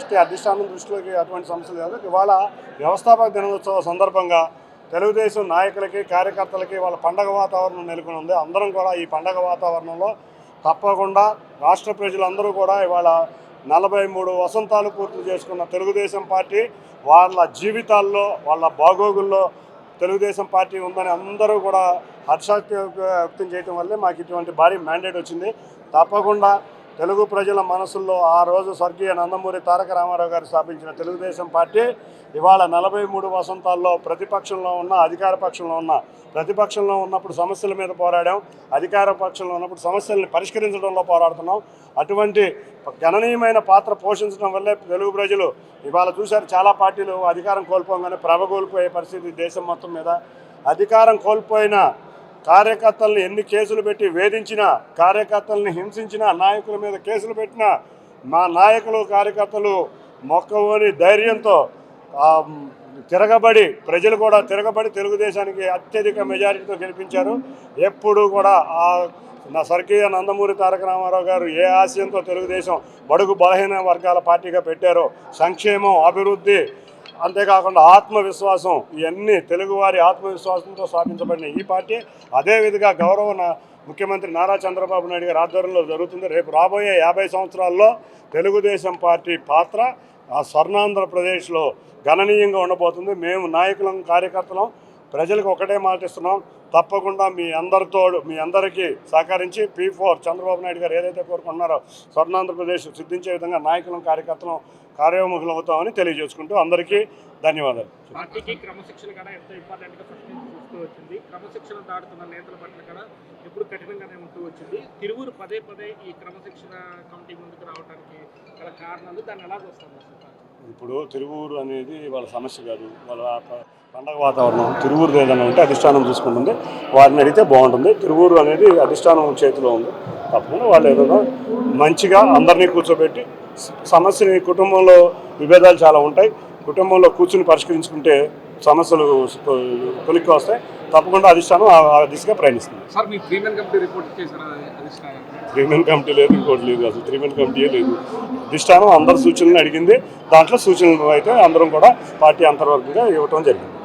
దృష్టి అధిష్టానం దృష్టిలోకి అటువంటి సమస్యలు కాదు ఇవాళ వ్యవస్థాపక దినోత్సవ సందర్భంగా తెలుగుదేశం నాయకులకి కార్యకర్తలకి వాళ్ళ పండగ వాతావరణం నెలకొని ఉంది. అందరం కూడా ఈ పండగ వాతావరణంలో తప్పకుండా రాష్ట్ర ప్రజలందరూ కూడా ఇవాళ నలభై మూడు వసంతాలు పూర్తి చేసుకున్న తెలుగుదేశం పార్టీ వాళ్ళ జీవితాల్లో వాళ్ళ బాగోగుల్లో తెలుగుదేశం పార్టీ ఉందని అందరూ కూడా హర్షాక్తి వ్యక్తం చేయడం వల్లే మాకు ఇటువంటి భారీ మ్యాండేట్ వచ్చింది. తప్పకుండా తెలుగు ప్రజల మనసుల్లో ఆ రోజు స్వర్గీయ నందమూరి తారక రామారావు గారు స్థాపించిన తెలుగుదేశం పార్టీ ఇవాళ నలభై మూడు వసంతాల్లో ప్రతిపక్షంలో ఉన్న అధికార పక్షంలో ఉన్న ప్రతిపక్షంలో ఉన్నప్పుడు సమస్యల మీద పోరాడాం అధికార పక్షంలో ఉన్నప్పుడు సమస్యల్ని పరిష్కరించడంలో పోరాడుతున్నాం. అటువంటి గణనీయమైన పాత్ర పోషించడం వల్లే తెలుగు ప్రజలు ఇవాళ చూశారు చాలా పార్టీలు అధికారం కోల్పోగానే ప్రభ కోల్పోయే పరిస్థితి దేశం మొత్తం మీద. అధికారం కోల్పోయిన కార్యకర్తల్ని ఎన్ని కేసులు పెట్టి వేధించినా కార్యకర్తల్ని హింసించినా నాయకుల మీద కేసులు పెట్టినా మా నాయకులు కార్యకర్తలు మొక్కవని ధైర్యంతో తిరగబడి ప్రజలు కూడా తిరగబడి తెలుగుదేశానికి అత్యధిక మెజారిటీతో గెలిపించారు. ఎప్పుడు కూడా ఆ నా స్వర్గీయ నందమూరి తారక రామారావు గారు ఏ ఆశయంతో తెలుగుదేశం బడుగు బలహీన వర్గాల పార్టీగా పెట్టారో సంక్షేమం అభివృద్ధి అంతేకాకుండా ఆత్మవిశ్వాసం ఇవన్నీ తెలుగువారి ఆత్మవిశ్వాసంతో స్థాపించబడిన ఈ పార్టీ అదేవిధంగా గౌరవ ముఖ్యమంత్రి నారా చంద్రబాబు నాయుడు గారి ఆధ్వర్యంలో జరుగుతుంది. రేపు రాబోయే యాభై సంవత్సరాల్లో తెలుగుదేశం పార్టీ పాత్ర ఆ స్వర్ణాంధ్రప్రదేశ్లో గణనీయంగా ఉండబోతుంది. మేము నాయకులం కార్యకర్తలం ప్రజలకు ఒకటే మాట ఇస్తున్నాం. తప్పకుండా మీ అందరితో మీ అందరికీ సహకరించి పీ ఫోర్ చంద్రబాబు నాయుడు గారు ఏదైతే కోరుకుంటున్నారో స్వర్ణాంధ్రప్రదేశ్ సిద్ధించే విధంగా నాయకులను కార్యకర్తలం కార్యోముఖులు అవుతామని తెలియజేసుకుంటూ అందరికీ ధన్యవాదాలు. పార్టీకి క్రమశిక్షణ కూడా ఎంతో ఇంపార్టెంట్గా ఫస్ట్ చూస్తూ వచ్చింది. క్రమశిక్షణ దాటుతున్న నేతల పట్ల కూడా ఎప్పుడు కఠినంగానే ఉంటూ వచ్చింది. తిరువురు పదే పదే ఈ క్రమశిక్షణ కమిటీ ముందుకు రావడానికి గల కారణాలు దాన్ని ఎలా చూస్తాం ఇప్పుడు తిరువూరు అనేది వాళ్ళ సమస్య కాదు. వాళ్ళ ప- పండగ వాతావరణం తిరువూరు ఏదైనా ఉంటే అధిష్టానం చూసుకుంటుంది. వారిని అడిగితే బాగుంటుంది. తిరువూరు అనేది అధిష్టానం చేతిలో ఉంది. తప్పకుండా వాళ్ళు ఏదైనా మంచిగా అందరినీ కూర్చోబెట్టి సమస్యని కుటుంబంలో విభేదాలు చాలా ఉంటాయి. కుటుంబంలో కూర్చుని పరిష్కరించుకుంటే సమస్యలు కొలిక్కి వస్తాయి తప్పకుండా అధిష్టానం ఆ దిశగా ప్రయాణిస్తుంది. సార్ మీ ప్రీమియం కమిటీ రిపోర్ట్ చేశారు మెన్ కమిటీ లేదు ఇంకోటి లేదు అసలు. త్రీ మెన్ కమిటీ లేదు. అధిష్టానం అందరి సూచనలు అడిగింది. దాంట్లో సూచనలు అయితే అందరం కూడా పార్టీ అంతర్వర్గంగా ఇవ్వటం జరిగింది.